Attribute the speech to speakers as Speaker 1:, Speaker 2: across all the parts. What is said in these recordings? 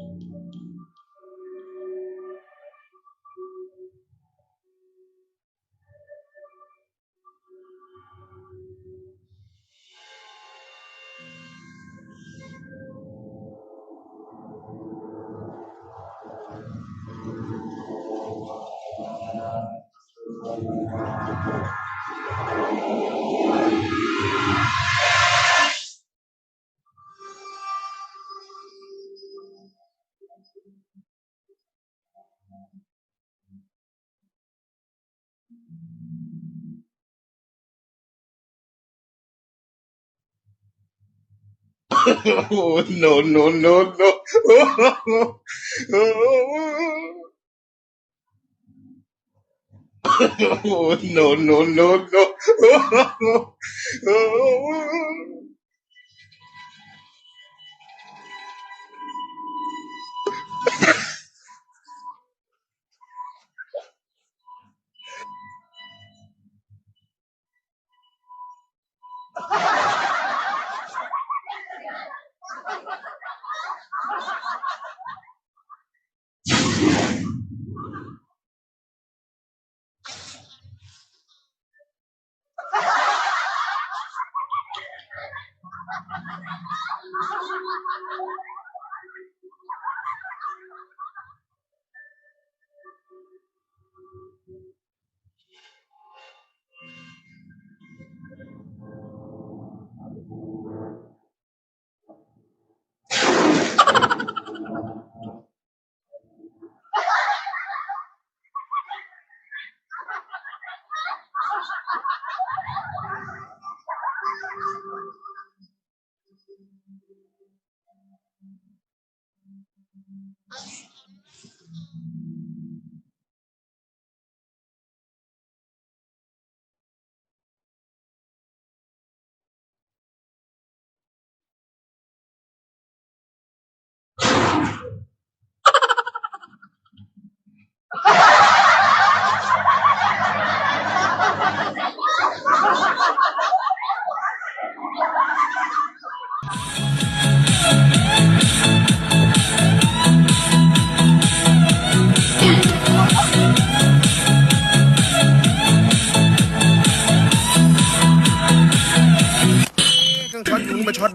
Speaker 1: Thank you. Oh, no, no, no, no. Oh, no, no, no, no.
Speaker 2: เค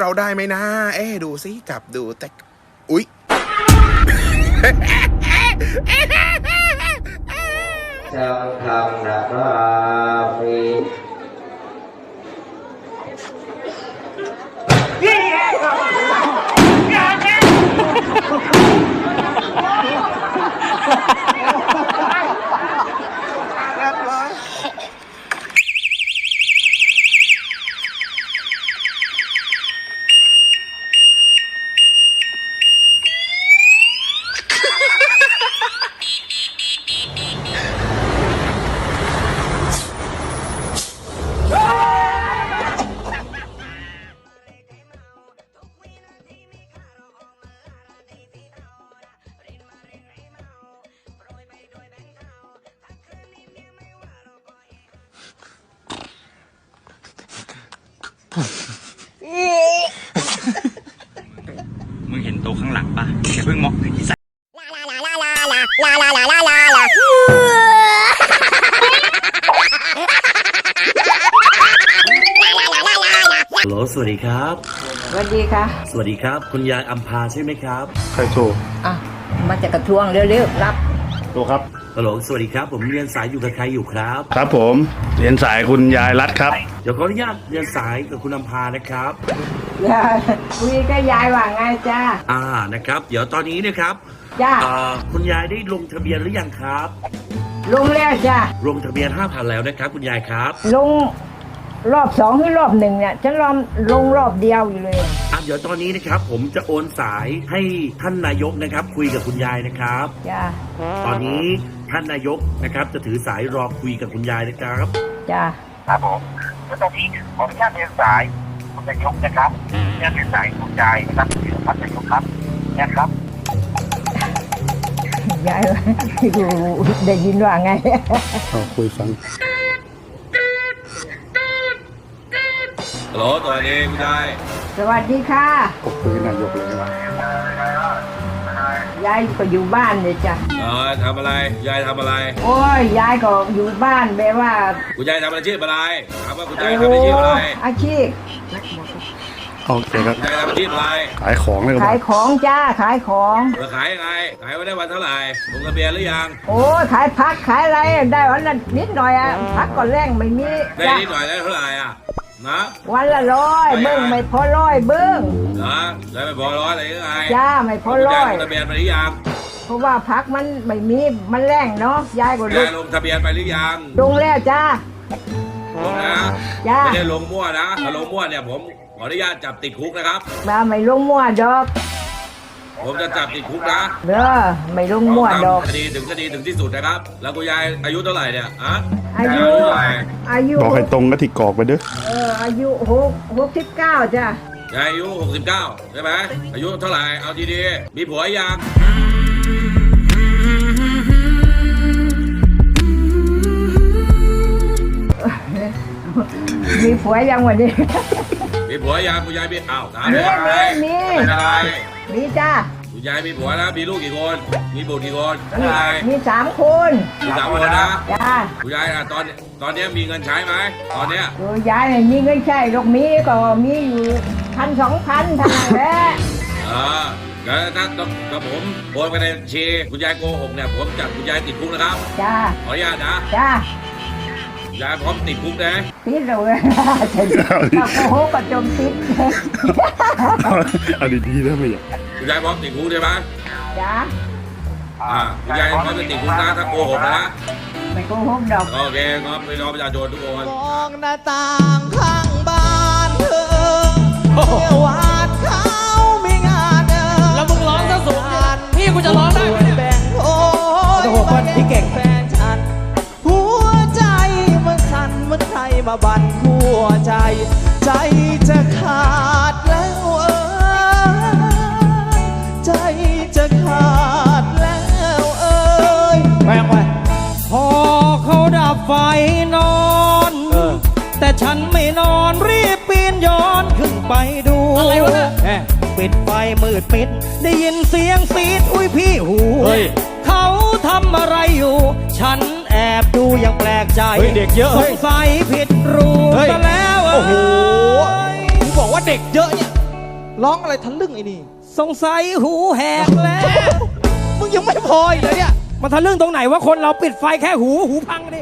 Speaker 2: เราได้ไหมนะ เอ๊ดูสิจับดูแต่อุ๊ย
Speaker 3: มึงเห็นโต๊ะข้างหลังปะอย่าเพิ่งมองอีสัตว์
Speaker 4: ฮัลโหลสวัสดีครับ
Speaker 5: สวัสดีค่ะ
Speaker 4: สวัสดีครับ คุณยายอัมพาใช่ไหมครับ
Speaker 6: ใครโทร
Speaker 5: อะ มาจากกระทรวงเร็วๆรับ
Speaker 6: โทรครับ
Speaker 4: ฮัลโหลสวัสดีครับ ผมเรียนสายอยู่กับใครอยู่ครับ
Speaker 6: ครับผม เรียนสายคุณยายรัฐครับ
Speaker 4: เดี๋ยวขออนุญาตเรียนสายกับคุณอัมพานะครับ
Speaker 5: อย่าคุยกับยายว่าไงจ้า
Speaker 4: อ่านะครับ เดี๋ยวตอนนี้นะครับ
Speaker 5: จ้า
Speaker 4: อ่าคุณยายได้ลงทะเบียนหรือยังครับ
Speaker 5: ลงแล้วจ้า
Speaker 4: ลงทะเบียน5,000แล้วนะครับ คุณยายครับ
Speaker 5: ลงรอบสองหรือรอบหนึ่งเนี่ยฉันลองลงรอบเดียวอยู่เลย
Speaker 4: อะเดี๋ยวตอนนี้นะครับ ผมจะโอนสายให้ท่านนายกนะครับ คุยกับคุณยายนะครับ
Speaker 5: จ้า
Speaker 4: ตอนนี้ ท่านนายกนะครับ จะถือสายรอคุยกับคุณยายนะครับ
Speaker 5: จ้า
Speaker 7: ครับผมแล้วตอนนี้ขออนุญาตเรียนสายคุณนายกนะครับเรียนสายคุณยายนะครับท่านนายกครับเนี่ยครับ
Speaker 5: ยายว่าได้ยินว่าไง
Speaker 6: เอาคุยฟัง
Speaker 1: ฮัลโหลตัวนี้คุณยาย
Speaker 5: สวัสดีค่ะ
Speaker 6: ก็คุยกับนายกเลยว่า
Speaker 5: ยายก็อยู่บ้านเลยจ้ะ
Speaker 1: เออทำอะไร ยายทำอะไร
Speaker 5: โอ้ยยายก็อยู่บ้านแบบว่า
Speaker 1: คุณยายทำอาชีพอะไรถามว่าคุณยายทำอาชีพอะไร
Speaker 5: อาชีพ
Speaker 6: โอเคครับ
Speaker 1: คุณยายทำอาชีพอะไร
Speaker 6: ขายของเลยค
Speaker 5: ขา
Speaker 6: รั
Speaker 5: ย
Speaker 6: บ
Speaker 5: ของจ้าขายของ
Speaker 1: เราขายยังไง ขายไว้ได้วันเท่าไหร่ลงทะเบียนหรือยัง
Speaker 5: โอ้ยขายพักขายอะไรได้วันละนิดหน่อยอะพักก่อนแรงไม่มี
Speaker 1: ได้
Speaker 5: จ้ะ
Speaker 1: นิดหน่อยได้เท่าไหร่อะ นะ
Speaker 5: วันละร้อยเบิ้งไม่พอร้อยเบิ้ง
Speaker 1: นะได้ไม่พอร้อยอะไรยังไง
Speaker 5: จ้าไม่พอ
Speaker 1: คุณ
Speaker 5: ร้
Speaker 1: ยา
Speaker 5: อยย
Speaker 1: ลงทะเบียนไปหรือยัง
Speaker 5: เพราะว่าพักมันไม่มีมันแรงเนาะยายก็
Speaker 1: คุณ
Speaker 5: ลุ
Speaker 1: ยากยลงทะเบียนไปหรือยัง
Speaker 5: ลงแล้วจ้า
Speaker 1: ลงนะ
Speaker 5: จ้า
Speaker 1: ไม่ได้ลงมั่วนะถ้าลงมั่วเนี่ยผมขออนุญาตจับติดคุกนะครับ
Speaker 5: มาไม่ลงมั่วดอก
Speaker 1: ผมจะจับติดคุกนะ
Speaker 5: เด้อไม่ลงมั่วดอก
Speaker 1: คดีถึงคดีถึงที่สุดนะครับ แล้วคุณยายอายุเท่าไหร่เนี่ยอะ
Speaker 5: อายุ
Speaker 1: เท่าไหร่
Speaker 5: อายุ
Speaker 6: บอกให้ตรงก็ที่กรอกไปเด้อ
Speaker 5: เอออายุหกหกสิบเก้าจ้ะ
Speaker 1: ยายอายุ 69 ใช่ไหมอายุเท่าไหร่ เอาดีๆ มีผัวยัง
Speaker 5: มีผัวยังวันนี้
Speaker 1: มีผัวยังคุณยายมีอ้าวถาม
Speaker 5: มี
Speaker 1: เลยอะไร
Speaker 5: มีมี
Speaker 1: เป็นอะไร
Speaker 5: มีจ้า
Speaker 1: คุณยายมีผัวนะมีลูกกี่คน มีบุตรกี่คนเป็นอะไร
Speaker 5: มีสามคน
Speaker 1: มีสามคนนะ
Speaker 5: จ้า
Speaker 1: คุณยายอะตอนตอนเนี้ยมีเงินใช้ไหมตอนเนี้ย
Speaker 5: ดูยายไม่มีเงินใช้ลูกมีก็มีอยู่พันสองพันเท่านั้นแหละ
Speaker 1: เออแล้วถ้าต้องกับผมโอนไปในบัญชีคุณยายโกหกเนี่ยผมจับคุณยายติดคุกนะครับ
Speaker 5: จ้า
Speaker 1: ขออนุญาตนะ
Speaker 5: จ้า ยา
Speaker 1: ยพร้อมติดคุกนะ
Speaker 5: ติดเลยถ้าโกหกก็จมติด
Speaker 6: เอาดีๆนะไม่อยาก
Speaker 1: คุณยายพร้อมติดคุกใช่ไหม
Speaker 5: จ้า
Speaker 1: อ่าคุณยายพร้อมจะติดคุกนะถ้าโกหกนะ
Speaker 5: ไม่โกหกดอก
Speaker 1: โอเคครับพี่น้องประชาชนทุกคน
Speaker 8: มองหน้าต่างข้าง ใจ ใจจะขาดแล้วเออใจจะขาดแล้วเอ้ย
Speaker 9: แม่งไปพอเขาดับไฟนอน แต่ฉันไม่นอนรีบปีนย้อนขึ้นไปดู
Speaker 8: อะไรวะเนี่ย
Speaker 9: ปิดไฟมืดปิด ได้ยินเสียงซีดอุ้ยพี่หู
Speaker 8: เฮ้ย
Speaker 9: เขาทำอะไรอยู่ ฉันแอบดูอย่างแปลกใจ
Speaker 8: เฮ้ยเด็กเยอะ
Speaker 9: ส
Speaker 8: เฮ้ย
Speaker 9: งสัยผิดรู
Speaker 8: เฮ้ย
Speaker 9: ซะแล้ว
Speaker 8: โอ้โห
Speaker 9: เอ้ย
Speaker 8: กูบอกว่าเด็กเยอะเนี่ย ร้องอะไรทะลึ่งไอ้นี่
Speaker 9: สงสัยหูแหกแล้ว
Speaker 8: มึงยังไม่พออีกเลยเนี่ย
Speaker 9: มันทะลึ่งตรงไหนว่าคนเราปิดไฟแค่หูหูพังดิ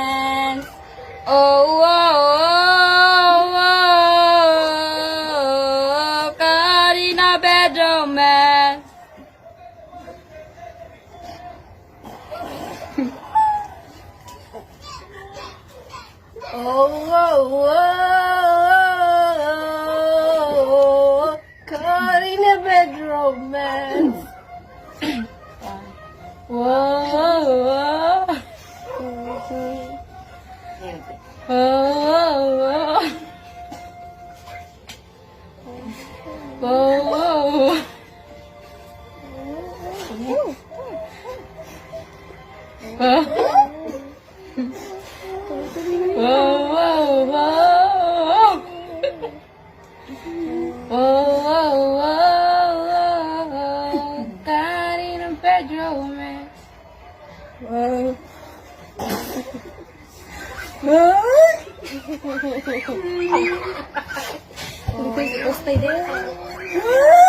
Speaker 10: Oh, oh. Gostei dele.